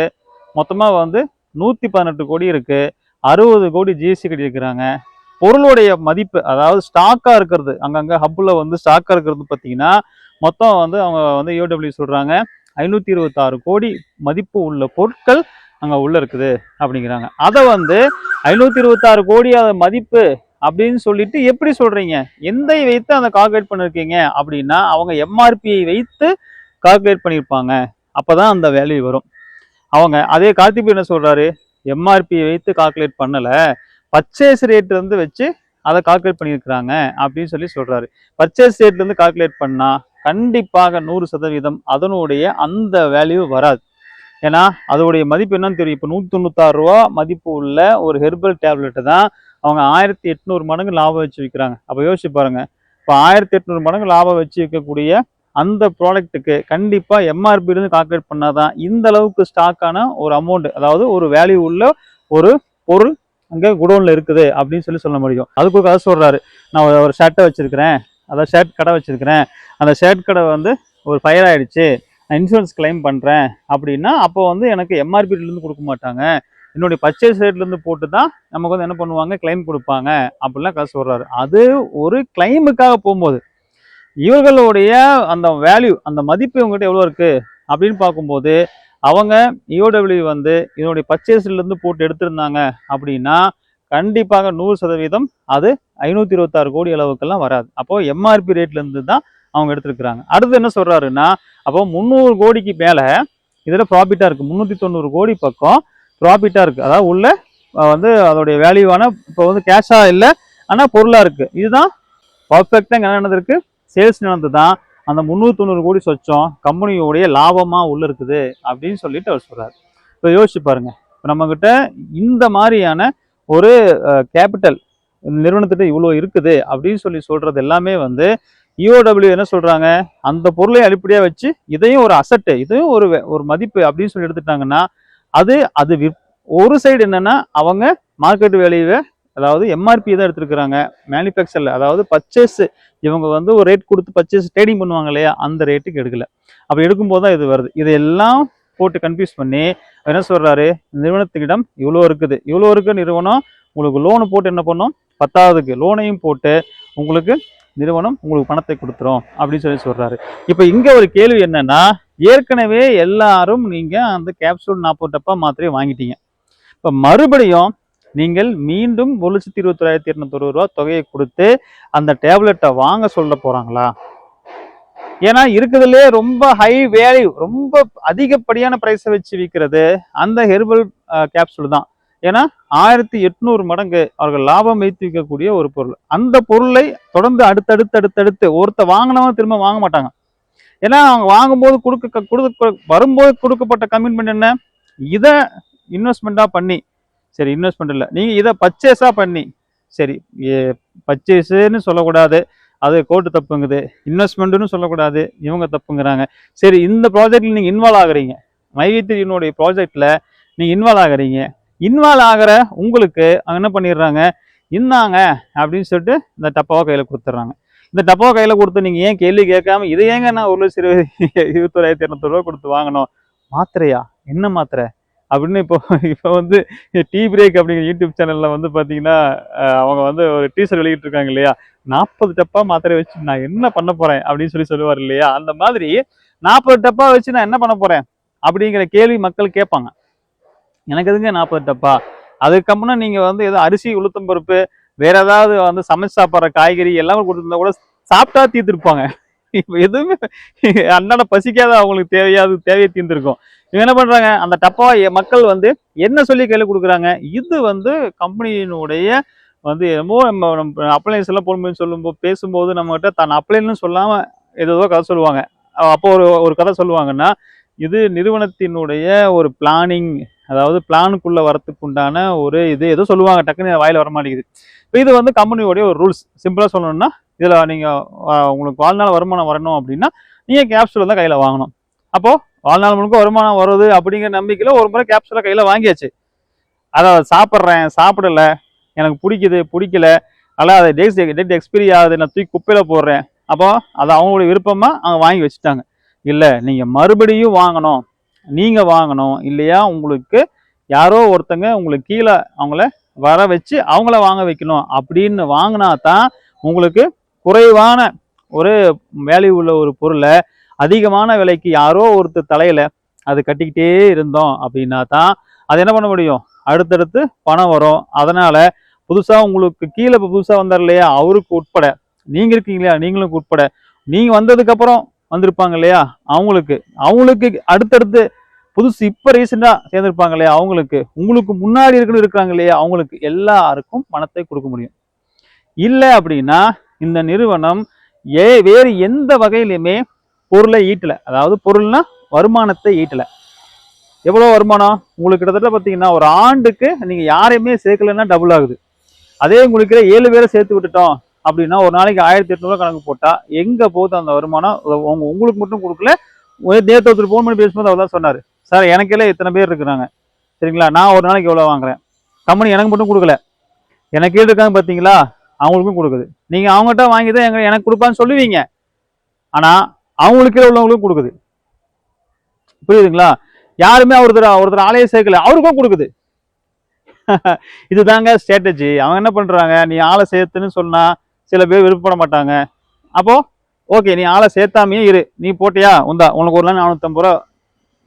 மொத்தமாக வந்து நூற்றி பதினெட்டு கோடி இருக்குது அறுபது கோடி ஜிஎஸ்டி கட்டியிருக்கிறாங்க. பொருளுடைய மதிப்பு அதாவது ஸ்டாக்காக இருக்கிறது அங்கங்கே ஹப்பில் வந்து ஸ்டாக்காக இருக்கிறது பார்த்தீங்கன்னா மொத்தம் வந்து அவங்க வந்து யூடபிள்யூ சொல்கிறாங்க ஐநூற்றி இருபத்தாறு கோடி மதிப்பு உள்ள பொருட்கள் அங்கே உள்ளே இருக்குது அப்படிங்கிறாங்க. அதை வந்து ஐநூற்றி இருபத்தாறு கோடி மதிப்பு அப்படின்னு சொல்லிட்டு எப்படி சொல்றீங்க? எந்தை வைத்து அந்த கால்குலேட் பண்ணிருக்கீங்க? அப்படின்னா அவங்க எம்ஆர்பியை வைத்து கால்குலேட் பண்ணியிருப்பாங்க அப்போதான் அந்த வேல்யூ வரும். அவங்க அதே கார்த்திக் என்ன சொல்றாரு? எம்ஆர்பியை வைத்து கால்குலேட் பண்ணல. பர்ச்சேஸ் ரேட் வந்து வச்சு அதை கால்குலேட் பண்ணியிருக்கிறாங்க அப்படின்னு சொல்லி சொல்றாரு. பர்ச்சேஸ் ரேட்ல இருந்து கால்குலேட் பண்ணா கண்டிப்பாக நூறு சதவீதம் அதனுடைய அந்த வேல்யூ வராது. ஏன்னா அதோடைய மதிப்பு என்னன்னு தெரியும். இப்போ நூற்றி தொண்ணூத்தாறு ரூபா மதிப்பு உள்ள ஒரு ஹெர்பல் டேப்லெட்டு தான் அவங்க ஆயிரத்தி எட்நூறு மடங்கு லாபம் வச்சு விற்கிறாங்க அப்போ யோசிச்சு பாருங்க. இப்போ ஆயிரத்தி எட்நூறு மடங்கு லாபம் வச்சு விற்கக்கூடிய அந்த ப்ராடக்ட்டுக்கு கண்டிப்பாக எம்ஆர்பிலேருந்து கால்குலேட் பண்ணால் தான் இந்த அளவுக்கு ஸ்டாக்கான ஒரு அமௌண்ட் அதாவது ஒரு வேல்யூ உள்ள ஒரு பொருள் அங்கே குடோனில் இருக்குது அப்படின்னு சொல்லி சொல்ல முடியும். அதுக்கு ஒரு கதை சொல்கிறாரு நான் ஒரு- ஷர்ட்டை வச்சுருக்கிறேன். அதாவது ஷர்ட் கடை வச்சுருக்கிறேன். அந்த ஷர்ட் கடை வந்து ஒரு ஃபயர் ஆகிடுச்சு நான் இன்சூரன்ஸ் கிளைம் பண்ணுறேன் அப்படின்னா அப்போ வந்து எனக்கு எம்ஆர்பிலேருந்து கொடுக்க மாட்டாங்க. என்னுடைய பர்ச்சேஸ் ரேட்லேருந்து போட்டு தான் நமக்கு வந்து என்ன பண்ணுவாங்க? கிளைம் கொடுப்பாங்க. அப்படிலாம் காசு சொல்கிறாரு அது ஒரு கிளைமுக்காக போகும்போது இவர்களுடைய அந்த வேல்யூ அந்த மதிப்பு இவங்ககிட்ட எவ்வளோ இருக்குது அப்படின்னு பார்க்கும்போது அவங்க இஓடபிள்யூ வந்து இதனுடைய பர்ச்சேஸ்லேருந்து போட்டு எடுத்திருந்தாங்க அப்படின்னா கண்டிப்பாக நூறு சதவீதம் அது ஐநூற்றி இருபத்தாறு கோடி அளவுக்கெல்லாம் வராது. அப்போது எம்ஆர்பி ரேட்லேருந்து தான் அவங்க எடுத்துருக்குறாங்க. அடுத்து என்ன சொல்கிறாருன்னா அப்போ முந்நூறு கோடிக்கு மேலே இதில் ப்ராஃபிட்டாக இருக்குது முந்நூற்றி தொண்ணூறு கோடி பக்கம் ப்ராஃபிட்டாக இருக்குது அதாவது உள்ள வந்து அதோடைய வேல்யூவான இப்போ வந்து கேஷாக இல்லை ஆனால் பொருளாக இருக்குது இதுதான் பர்ஃபெக்டாக என்ன நடந்திருக்கு? சேல்ஸ் நடந்து தான் அந்த முந்நூற்றி தொண்ணூறு கோடி சொச்சம் கம்பெனியோடைய லாபமாக உள்ளே இருக்குது அப்படின்னு சொல்லிட்டு அவர் சொல்கிறார் இப்போ யோசிச்சு பாருங்க. இப்போ நம்மக்கிட்ட இந்த மாதிரியான ஒரு கேபிட்டல் நிறுவனத்திட்ட இவ்வளோ இருக்குது அப்படின்னு சொல்லி சொல்கிறது எல்லாமே வந்து இஓடபிள்யூ என்ன சொல்கிறாங்க அந்த பொருளை அடிப்படையாக வச்சு இதையும் ஒரு அசட்டு இதையும் ஒரு ஒரு மதிப்பு அப்படின்னு சொல்லி எடுத்துட்டாங்கன்னா அது அது ஒரு சைடு என்னன்னா அவங்க மார்க்கெட் வேலையை அதாவது எம்ஆர்பி தான் எடுத்துருக்குறாங்க. மேனுஃபேக்சரில் அதாவது பர்ச்சேஸ் இவங்க வந்து ஒரு ரேட் கொடுத்து பர்ச்சேஸ் ட்ரேடிங் பண்ணுவாங்க இல்லையா அந்த ரேட்டுக்கு எடுக்கல. அப்போ எடுக்கும்போது தான் இது வருது. இதெல்லாம் போட்டு கன்ஃபியூஸ் பண்ணி என்ன சொல்கிறாரு நிறுவனத்துக்கிடம் இவ்வளோ இருக்குது. இவ்வளோ இருக்க நிறுவனம் உங்களுக்கு லோனு போட்டு என்ன பண்ணும்? பத்தாவதுக்கு லோனையும் போட்டு உங்களுக்கு நிறுவனம் உங்களுக்கு பணத்தை கொடுத்துரும் அப்படின்னு சொல்லி சொல்கிறாரு இப்போ இங்கே ஒரு கேள்வி என்னன்னா ஏற்கனவே எல்லாரும் நீங்கள் அந்த கேப்சூல் நாற்பது டப்பா மாத்திரையை வாங்கிட்டீங்க. இப்போ மறுபடியும் நீங்கள் மீண்டும் ஒரு லட்சத்தி இருபத்தொராயிரத்தி இரநூத்தொரு ரூபா தொகையை கொடுத்து அந்த டேப்லெட்டை வாங்க சொல்ல போகிறாங்களா ஏன்னா இருக்கிறதுலே ரொம்ப ஹை வேல்யூ ரொம்ப அதிகப்படியான ப்ரைஸை வச்சு விற்கிறது அந்த ஹெர்பல் கேப்சூல் தான். ஏன்னா ஆயிரத்தி எட்நூறு மடங்கு அவர்கள் லாபம் வைத்து விற்கக்கூடிய ஒரு பொருள். அந்த பொருளை தொடர்ந்து அடுத்தடுத்து அடுத்தடுத்து ஒருத்த வாங்கினவன் திரும்ப வாங்க மாட்டாங்க. ஏன்னா அவங்க வாங்கும்போது கொடுக்க கொடுக்க வரும்போது கொடுக்கப்பட்ட கமிட்மெண்ட் என்ன? இதை இன்வெஸ்ட்மெண்ட்டாக பண்ணி சரி இன்வெஸ்ட்மெண்ட் இல்லை. நீங்கள் இதை பர்ச்சேஸாக பண்ணி சரி பர்ச்சேஸுன்னு சொல்லக்கூடாது. அது கோர்ட்டு தப்புங்குது. இன்வெஸ்ட்மெண்ட்டுன்னு சொல்லக்கூடாது. இவங்க தப்புங்கிறாங்க. சரி இந்த ப்ராஜெக்டில் நீங்கள் இன்வால்வ் ஆகுறீங்க. மைவித்திரியினுடைய ப்ராஜெக்டில் நீங்கள் இன்வால்வ் ஆகுறீங்க. இன்வால்வ் ஆகிற உங்களுக்கு அவங்க என்ன பண்ணிடுறாங்க? இந்தாங்க அப்படின்னு சொல்லிட்டு இந்த டப்பாவை கையில் கொடுத்துட்றாங்க. இந்த டப்பாவை கையில் கொடுத்து நீங்கள் ஏன் கேள்வி கேட்காம இதை ஏங்க நான் ஒரு லட்சம் இருபது இருபத்தொராயிரத்தி இரநூத்தி ரூபா கொடுத்து வாங்கணும் மாத்திரையா? என்ன மாத்திரை? அப்படின்னு இப்போ இப்போ வந்து டீ பிரேக் அப்படிங்கிற யூடியூப் சேனலில் வந்து பார்த்தீங்கன்னா அவங்க வந்து ஒரு டீசர் வெளியிட்டிருக்காங்க இல்லையா? நாற்பது டப்பா மாத்திரை வச்சு நான் என்ன பண்ண போகிறேன் அப்படின்னு சொல்லி சொல்லுவார் இல்லையா? அந்த மாதிரி நாற்பது டப்பா வச்சு நான் என்ன பண்ண போகிறேன் அப்படிங்கிற கேள்வி மக்கள் கேட்பாங்க. எனக்கு எதுங்க நாற்பது டப்பா அதுக்கப்புறம் நீங்கள் வந்து ஏதோ அரிசி உளுத்தம் பருப்பு வேற ஏதாவது வந்து சமைச்சு சாப்பிட்ற காய்கறி எல்லாமே கொடுத்துருந்தா கூட சாப்பிட்டா தீர்த்துருப்பாங்க. இப்போ எதுவுமே அன்னாட பசிக்காத அவங்களுக்கு தேவையாது தேவையை தீர்ந்துருக்கும். இவங்க என்ன பண்ணுறாங்க அந்த டப்பா மக்கள் வந்து என்ன சொல்லி கையில் கொடுக்குறாங்க? இது வந்து கம்பெனியினுடைய வந்து என்னமோ நம்ம நம்ம அப்ளைன்ஸ் எல்லாம் போடும்போது சொல்லும்போது பேசும்போது நம்மகிட்ட தான் அப்ளைன்னு சொல்லாமல் ஏதோ கதை சொல்லுவாங்க. அப்போ ஒரு ஒரு கதை சொல்லுவாங்கன்னா இது நிறுவனத்தினுடைய ஒரு பிளானிங் அதாவது பிளானுக்குள்ள வரத்துக்கு உண்டான ஒரு இது ஏதோ சொல்லுவாங்க டக்குன்னு வாயில வர மாட்டேங்குது இப்போ இது வந்து கம்பெனியோடைய ஒரு ரூல்ஸ் சிம்பிளா சொல்லணும்னா இதுல நீங்க உங்களுக்கு வாழ்நாள் வருமானம் வரணும் அப்படின்னா நீங்க கேப்சூல் தான் கையில வாங்கணும். அப்போ வாழ்நாள் முழுக்க வருமானம் வருது அப்படிங்கிற நம்பிக்கையில ஒரு முறை கேப்சூலை கையில வாங்கியாச்சு. அதை சாப்பிட்றேன் சாப்பிடல எனக்கு பிடிக்குது பிடிக்கல அல்ல அதை டேட் டேட் எக்ஸ்பைரி ஆகுது நான் தூக்கி குப்பையில போடுறேன். அப்போ அது அவங்களுடைய விருப்பமா அவங்க வாங்கி வச்சுட்டாங்க. இல்லை நீங்கள் மறுபடியும் வாங்கணும். நீங்க வாங்கணும் இல்லையா? உங்களுக்கு யாரோ ஒருத்தங்க உங்களுக்கு கீழே அவங்கள வர வச்சு அவங்கள வாங்க வைக்கணும். அப்படின்னு வாங்கினா தான் உங்களுக்கு குறைவான ஒரு வேல்யூ உள்ள ஒரு பொருளை அதிகமான விலைக்கு யாரோ ஒருத்தர் தலையில அது கட்டிக்கிட்டே இருந்தோம் அப்படின்னா தான் அது என்ன பண்ண முடியும்? அடுத்தடுத்து பணம் வரும். அதனால புதுசா உங்களுக்கு கீழே இப்போ புதுசா வந்தார் இல்லையா? அவருக்கு உட்பட. நீங்க இருக்கீங்களா நீங்களும் உட்பட. நீங்க வந்ததுக்கு அப்புறம் வந்திருப்பாங்க இல்லையா? அவங்களுக்கு அவங்களுக்கு அடுத்தடுத்து புதுசு இப்போ ரீசெண்டாக சேர்ந்துருப்பாங்க இல்லையா? அவங்களுக்கு உங்களுக்கு முன்னாடி இருக்கணும் இருக்காங்க இல்லையா? அவங்களுக்கு எல்லாருக்கும் பணத்தை கொடுக்க முடியும். இல்லை அப்படின்னா இந்த நிறுவனம் ஏ வேறு எந்த வகையிலையுமே பொருளை ஈட்டலை. அதாவது பொருள்னா வருமானத்தை ஈட்டலை. எவ்வளோ வருமானம்? உங்களுக்கு கிட்டத்தட்ட பார்த்தீங்கன்னா ஒரு ஆண்டுக்கு நீங்கள் யாரையுமே சேர்க்கலைன்னா டபுள் ஆகுது. அதே உங்களுக்கு ஏழு பேரை சேர்த்து விட்டுட்டோம். அப்படின்னா ஒரு நாளைக்கு ஆயிரத்தி எட்நூறுவா கணக்கு போட்டால் எங்கே போகுது அந்த வருமானம்? உங்க உங்களுக்கு மட்டும் கொடுக்கல. நேற்று ஒருத்தர் ஃபோன் பண்ணி பேசும்போது அவர் தான் சொன்னார். சார் எனக்கெல்லாம் இத்தனை பேர் இருக்கிறாங்க. சரிங்களா? நான் ஒரு நாளைக்கு எவ்வளோ வாங்குறேன்? கம்பெனி எனக்கு மட்டும் கொடுக்கல. எனக்கு இருக்காங்க பார்த்தீங்களா? அவங்களுக்கும் கொடுக்குது. நீங்கள் அவங்ககிட்ட வாங்கி தான் எங்க எனக்கு கொடுப்பான்னு சொல்லுவீங்க. ஆனால் அவங்களுக்கு உள்ளவங்களுக்கும் கொடுக்குது. புரியுதுங்களா? யாருமே ஒருத்தர் ஒருத்தர் ஆலய சேர்க்கல. அவருக்கும் கொடுக்குது. இதுதாங்க ஸ்ட்ராட்டஜி அவங்க என்ன பண்ணுறாங்க நீ ஆளை சேர்த்துன்னு சொன்னால் சில பேர் விருப்பப்பட மாட்டாங்க. அப்போது ஓகே நீ ஆளை சேர்த்தாமையே இரு. நீ போட்டியா? உந்தா உனக்கு ஒரு நாள் நானூற்றம்பது ரூபா.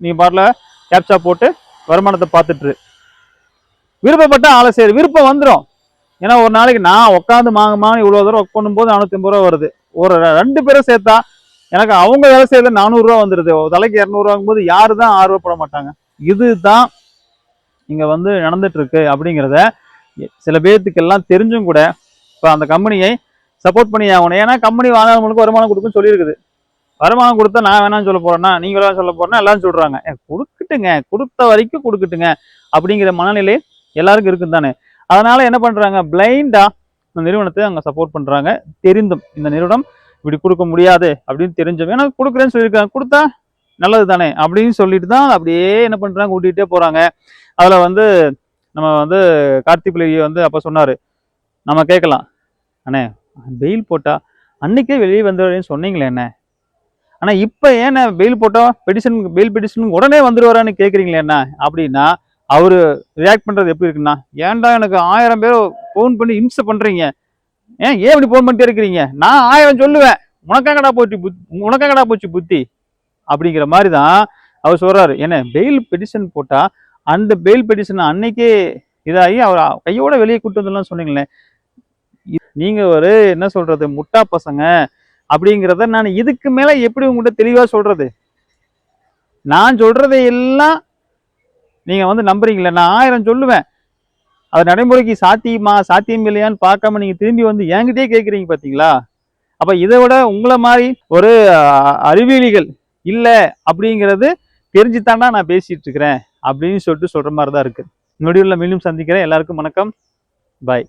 நீ பாட்டில் கேப்சா போட்டு வருமானத்தை பார்த்துட்ரு விருப்பப்பட்டால் விருப்பப்பட்ட ஆளை சேரு. விருப்பம் வந்துடும் ஏன்னா ஒரு நாளைக்கு நான் உட்காந்து மாங்கம்மா இவ்வளோ தூரம் ஒர்க் பண்ணும்போது நானூற்றம்பது ரூபா வருது. ஒரு ரெண்டு பேரும் சேர்த்தா எனக்கு அவங்க வேலை செய்யறது நானூறுரூவா வந்துடுது ஒரு தலைக்கு இரநூறுவாங்கும் போது யாரு தான் ஆர்வப்பட மாட்டாங்க. இதுதான் இங்கே வந்து நடந்துட்டு இருக்கு அப்படிங்கிறத சில பேர்த்துக்கெல்லாம் தெரிஞ்சும் கூட இப்போ அந்த கம்பெனியை சப்போர்ட் பண்ணி ஆகணும். ஏன்னா கம்பெனி வாங்கினவங்களுக்கு வருமானம் கொடுக்குன்னு சொல்லியிருக்குது. வருமானம் கொடுத்தா நான் வேணாம்னு சொல்ல போறேன்னா நீங்க வேணாம் சொல்ல போறேன்னா எல்லாரும் சொல்றாங்க. கொடுக்கட்டுங்க. கொடுத்த வரைக்கும் கொடுக்கட்டுங்க. அப்படிங்கிற மனநிலை எல்லாருக்கும் இருக்குது தானே. அதனால என்ன பண்றாங்க? பிளைண்டா இந்த நிறுவனத்தை அங்க சப்போர்ட் பண்றாங்க. தெரிந்தும் இந்த நிறுவனம் இப்படி கொடுக்க முடியாது அப்படின்னு தெரிஞ்சோம் ஏன்னா கொடுக்குறேன்னு சொல்லியிருக்காங்க. கொடுத்தா நல்லது தானே அப்படின்னு சொல்லிட்டு தான் அப்படியே என்ன பண்றாங்க? கூட்டிகிட்டே போறாங்க. அதுல வந்து நம்ம வந்து கார்த்திக் பிள்ளை வந்து அப்ப சொன்னாரு. நம்ம கேட்கலாம். அண்ணே பெயில் போட்டா அன்னைக்கே வெளியே வந்துடுறேன்னு சொன்னீங்களே என்ன? ஆனால் இப்போ ஏன் பெயில் போட்டோம் பெடிஷன் பெயில் பெடிஷன் உடனே வந்துடுவாரான்னு கேட்குறீங்களே என்ன? அப்படின்னா அவர் ரியாக்ட் பண்ணுறது எப்படி இருக்குன்னா ஏன்டா எனக்கு ஆயிரம் பேர் ஃபோன் பண்ணி இம்சை பண்ணுறீங்க ஏன் ஏன் இப்படி ஃபோன் பண்ணிட்டே இருக்கிறீங்க? நான் ஆயிரம் சொல்லுவேன். உனக்காங்கடா போச்சு புத் உனக்காங்கடா போச்சு புத்தி? அப்படிங்கிற மாதிரி தான் அவர் சொல்கிறாரு என்ன பெயில் பெடிஷன் போட்டால் அந்த பெயில் பெடிஷன் அன்னைக்கே இதாகி அவர் கையோட வெளியே கூட்டு வந்துடலாம் சொன்னீங்களே. நீங்க ஒரு என்ன சொல்றது முட்டா பசங்க அப்படிங்கிறத நான் இதுக்கு மேல எப்படி உங்கள்கிட்ட தெளிவா சொல்றது? நான் சொல்றதை எல்லாம் நீங்க வந்து நம்புறீங்களே நான் ஆயிரம் சொல்லுவேன். அது நடைமுறைக்கு சாத்தியமா சாத்தியம் இல்லையான்னு பார்க்காம நீங்க திரும்பி வந்து என்கிட்டயே கேட்குறீங்க பாத்தீங்களா? அப்ப இதை விட உங்களை மாதிரி ஒரு அறிவியலிகள் இல்லை அப்படிங்கிறது தெரிஞ்சுத்தாண்டா நான் பேசிட்டு இருக்கிறேன் அப்படின்னு சொல்லிட்டு சொல்ற மாதிரி தான் இருக்கு நொடியுள்ள மீண்டும் சந்திக்கிறேன். எல்லாருக்கும் வணக்கம். பாய்